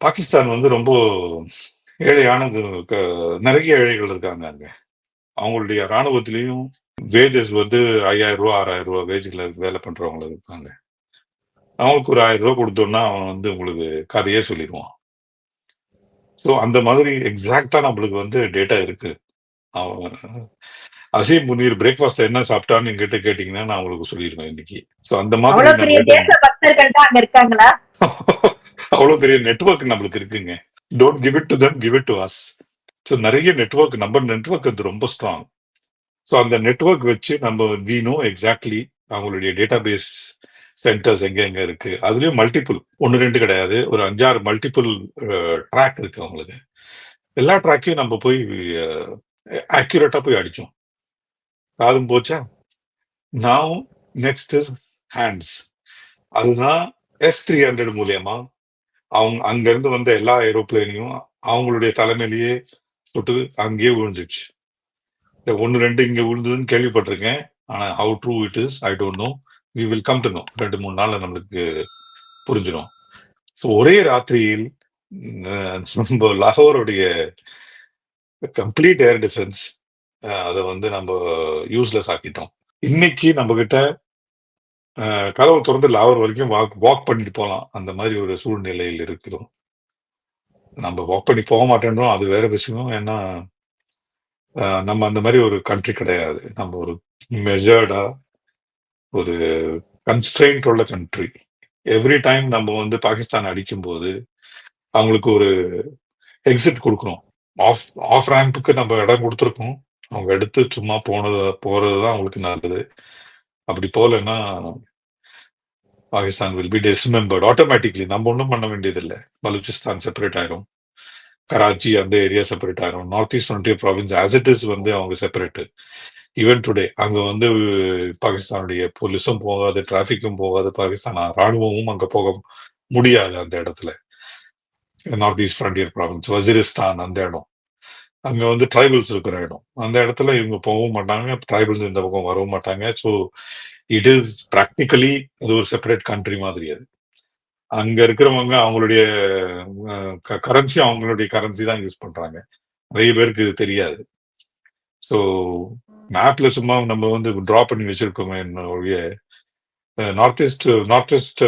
பாகிஸ்தான் வந்து ரொம்ப ஏழையானது நெறைய ஏழைகள் இருக்காங்க அங்க. அவங்களுடைய ராணுவத்திலயும் வேஜஸ் வந்து ரூ. 5000 ரூ. 6000 வேஜ்ல வேலை பண்றவங்க இருக்காங்க. அவங்களுக்கு ஒரு ரூ. 1000 குடுத்தோம்னா, அவன் வந்து உங்களுக்கு கதையே சொல்லிருவான். ஸோ அந்த மாதிரி எக்ஸாக்ட்டா நம்மளுக்கு வந்து டேட்டா இருக்கு. அவன் அசீம் முனீர் பிரேக்ஃபாஸ்ட்ல என்ன சாப்பிட்டான்னு என்கிட்ட கேட்டீங்கன்னா, நான் உங்களுக்கு சொல்லிருவேன் இன்னைக்கு. ஸோ அந்த மாதிரி அவ்வளோ பெரிய நெட்ஒர்க் நெட்வொர்க் நம்மளுக்கு இருக்குங்க. Don't give it to them give it to us. So நிறைய நெட்வொர்க் நம்ம நெட்வொர்க் அது ரொம்ப ஸ்ட்ராங். ஸோ அந்த நெட்வொர்க் வச்சு நம்ம வி நோ எக்ஸாக்ட்லி அவங்களுடைய டேட்டாபேஸ் சென்டர்ஸ் எங்க எங்க இருக்கு. அதுலயும் மல்டிபிள் 1, 2 கிடையாது. ஒரு 5, 6 மல்டிபிள் ட்ராக் இருக்கு அவங்களுக்கு. எல்லா ட்ராக்கையும் நம்ம போய் அ போய் அடிச்சோம். காதும் போச்சா? நான் நெக்ஸ்ட் இஸ் ஹேண்ட்ஸ். அதுதான் எஸ்-300 மூலியமா அவங்க அங்கருந்து வந்த எல்லா ஏரோப்ளேனையும் அவங்களுடைய தலைமையிலேயே சுட்டு அங்கேயே விழுந்துருச்சு. 1, 2 இங்க விழுந்ததுன்னு கேள்விப்பட்டிருக்கேன். ஆனா how true it is I don't know. We will come to know. ரெண்டு மூணு நாளில் நம்மளுக்கு புரிஞ்சிடும் ஸோ ஒரே ராத்திரியில் அ நம்ம லாகூருடைய கம்ப்ளீட் ஏர் டிஃபென்ஸ் அதை வந்து நம்ம யூஸ்லெஸ் ஆக்கிட்டோம். இன்னைக்கு நம்மகிட்ட கிட்ட கதவை திறந்து லாவர் வரைக்கும் வாக் வாக் பண்ணிட்டு போகலாம் அந்த மாதிரி ஒரு சூழ்நிலையில் இருக்கிறோம். நம்ம வாக் பண்ணி போக மாட்டேன்றோம். அது வேற விஷயம். ஏன்னா நம்ம அந்த மாதிரி ஒரு கண்ட்ரி கிடையாது. நம்ம ஒரு மெஜர்டா ஒரு கன்ஸ்ட்ரெயின்ட் உள்ள கண்ட்ரி. எவ்ரி டைம் நம்ம வந்து பாகிஸ்தான் அடிக்கும்போது, அவங்களுக்கு ஒரு எக்ஸிட் கொடுக்குறோம் ஆஃப் ஆஃப் ரேம்புக்கு நம்ம இடம் கொடுத்துருக்கோம் அவங்க எடுத்து சும்மா போனது போறது தான் அவங்களுக்கு நல்லது. அப்படி போகலன்னா Pakistan will be dismembered automatically. நம்ம ஒன்றும் பண்ண வேண்டியதில்லை பலூச்சிஸ்தான் செப்பரேட் ஆயிரும். கராச்சி அந்த ஏரியா செப்பரேட் ஆயிரும். நார்த் ஈஸ்ட் ஒன்றிய ப்ராவின்ஸ் ஆஸ் இட் இஸ் வந்து அவங்க செப்பரேட்டு ஈவன் டுடே அங்க வந்து பாகிஸ்தானுடைய போலீஸும் போகாது, டிராஃபிக்கும் போகாது. பாகிஸ்தான் ராணுவமும் அங்க போக முடியாது அந்த இடத்துல. North east frontier province, Waziristan அந்த இடம். அங்க வந்து ட்ரைபல்ஸ் இருக்கிற இடம். அந்த இடத்துல இவங்க போகவும் மாட்டாங்க. ட்ரைபல்ஸ் இந்த பக்கம் வரவும் மாட்டாங்க. ஸோ இட் இஸ் ப்ராக்டிக்கலி அது ஒரு செப்பரேட் கண்ட்ரி மாதிரி அது. அங்க இருக்கிறவங்க அவங்களுடைய க கரன்சி அவங்களுடைய கரன்சி தான் யூஸ் பண்றாங்க. நிறைய பேருக்கு இது தெரியாது. ஸோ மேப்ல சும்மா நம்ம வந்து டிரா பண்ணி வச்சிருக்கோமே என்னுடைய north east north east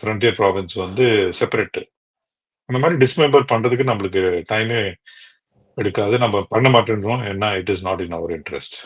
frontier province வந்து செப்பரேட்டு அந்த மாதிரி டிஸ்மெம்பர் பண்றதுக்கு நம்மளுக்கு டைமே எடுக்காது. நம்ம பண்ண மாட்டேன்றோம். ஏன்னா it is not in our interest.